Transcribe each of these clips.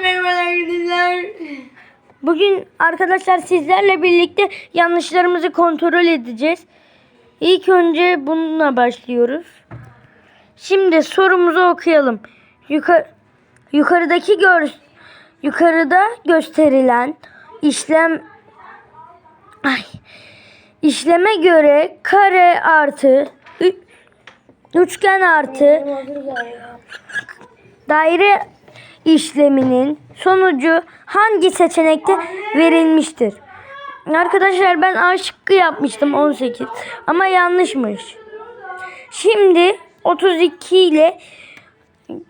merhabalar arkadaşlar. Bugün arkadaşlar sizlerle birlikte yanlışlarımızı kontrol edeceğiz. İlk önce bununla başlıyoruz. Şimdi sorumuzu okuyalım. Yukarı, yukarıdaki gör, yukarıda gösterilen işlem ay, işleme göre kare artı üçgen artı daire işleminin sonucu hangi seçenekte verilmiştir? Arkadaşlar ben A şıkkı yapmıştım 18 ama yanlışmış. Şimdi 32 ile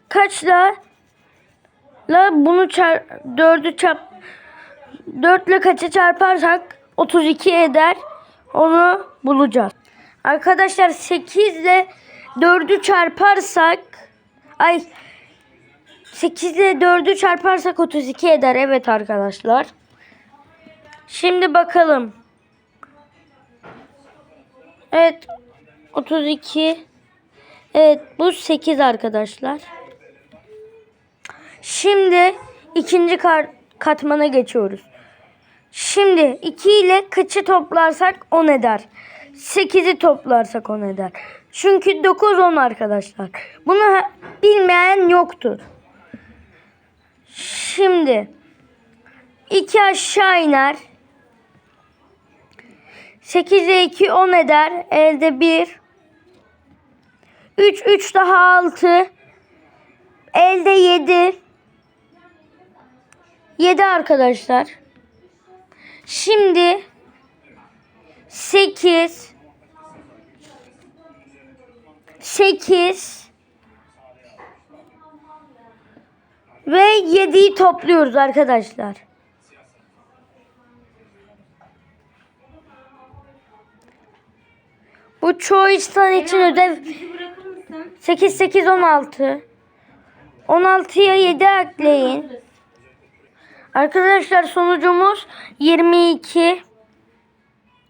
kaçla la bunu çar 4'ü çarp 4 ile kaçı çarparsak 32 eder. Onu bulacağız. Arkadaşlar 8 ile 4'ü çarparsak ay 8 ile 4'ü çarparsak 32 eder. Evet arkadaşlar. Şimdi bakalım. Evet. 32. Evet bu 8 arkadaşlar. Şimdi ikinci katmana geçiyoruz. Şimdi 2 ile kaçı toplarsak 10 eder. 8'i toplarsak 10 eder. Çünkü 9 10 arkadaşlar. Bunu bilmeyen yoktur. Şimdi 2 aşağı iner. 8 ile 2 10 eder. Elde 1. 3 3 daha 6. Elde 7. 7 arkadaşlar. Şimdi 8 8 ve 7'yi topluyoruz arkadaşlar. Bu çoğu insan için ödev Bizi bırakır mısın? 8 8 16. 16'ya 7 ekleyin. Arkadaşlar sonucumuz 22.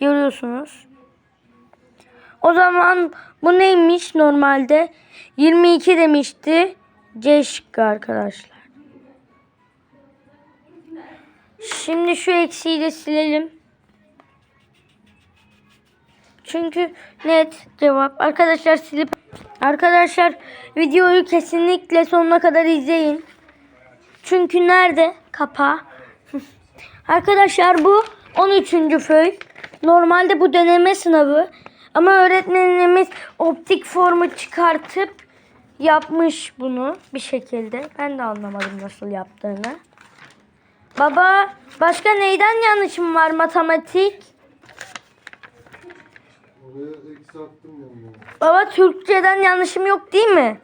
Görüyorsunuz. O zaman bu neymiş normalde? 22 demişti. C şıkkı arkadaşlar. Şimdi şu eksiği de silelim. Çünkü net cevap. Arkadaşlar silip arkadaşlar videoyu kesinlikle sonuna kadar izleyin. Çünkü nerede? Kapağı. Arkadaşlar bu 13. föy. Normalde bu deneme sınavı. Ama öğretmenimiz optik formu çıkartıp yapmış bunu bir şekilde. Ben de anlamadım nasıl yaptığını. Baba başka neyden yanlışım var matematik? Oraya eksi attım yanına. Baba Türkçeden yanlışım yok değil mi?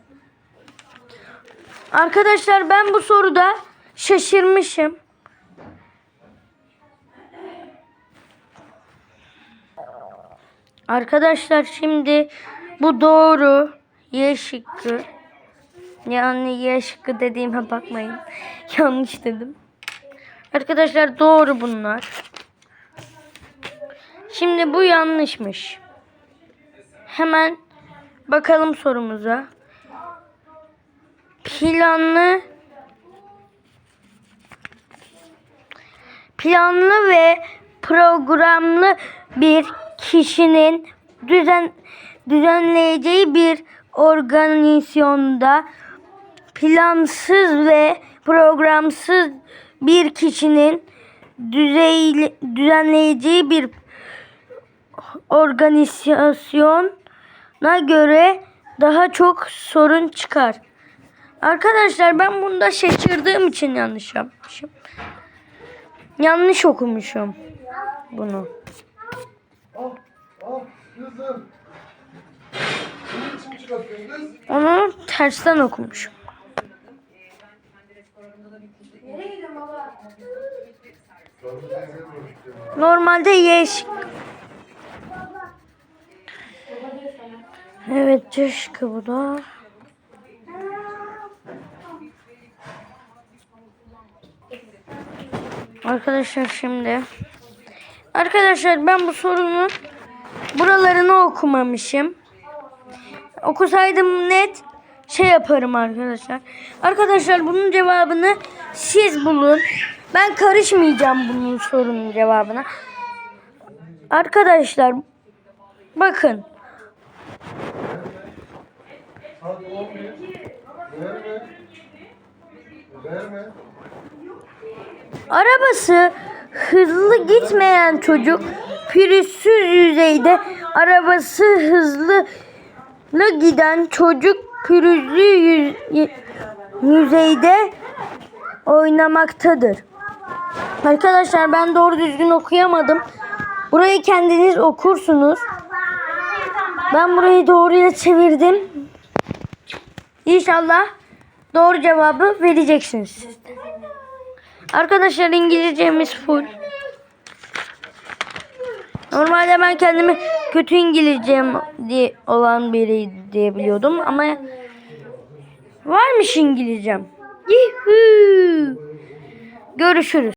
Arkadaşlar ben bu soruda şaşırmışım. Arkadaşlar şimdi bu doğru. Y şıkkı. Yani Y şıkkı dediğime bakmayın. Yanlış dedim. Arkadaşlar doğru bunlar. Şimdi bu yanlışmış. Hemen bakalım sorumuza. Planlı planlı ve programlı bir kişinin düzen düzenleyeceği bir organizasyonda plansız ve programsız bir kişinin düzeyli, düzenleyeceği bir organizasyona göre daha çok sorun çıkar. Arkadaşlar ben bunda şaşırdığım için yanlış yapmışım. Yanlış okumuşum bunu. Onu tersten okumuşum. Normalde Y şıkkı. Evet şıkkı bu da. Arkadaşlar şimdi. Arkadaşlar ben bu sorunun buralarını okumamışım. Okusaydım net şey yaparım arkadaşlar. Arkadaşlar bunun cevabını siz bulun. Ben karışmayacağım bunun sorunun cevabına. Arkadaşlar bakın Saat 11. Verme. Verme. arabası hızlı gitmeyen çocuk pürüzsüz yüzeyde arabası hızlı giden çocuk pürüzlü yüz- yüzeyde oynamaktadır. Arkadaşlar ben doğru düzgün okuyamadım. Burayı kendiniz okursunuz. Ben burayı doğruya çevirdim. İnşallah doğru cevabı vereceksiniz. Arkadaşlar İngilizcemiz full. Normalde ben kendimi kötü İngilizcem diye olan biri diye biliyordum ama varmış İngilizcem. Yuhuu. Görüşürüz.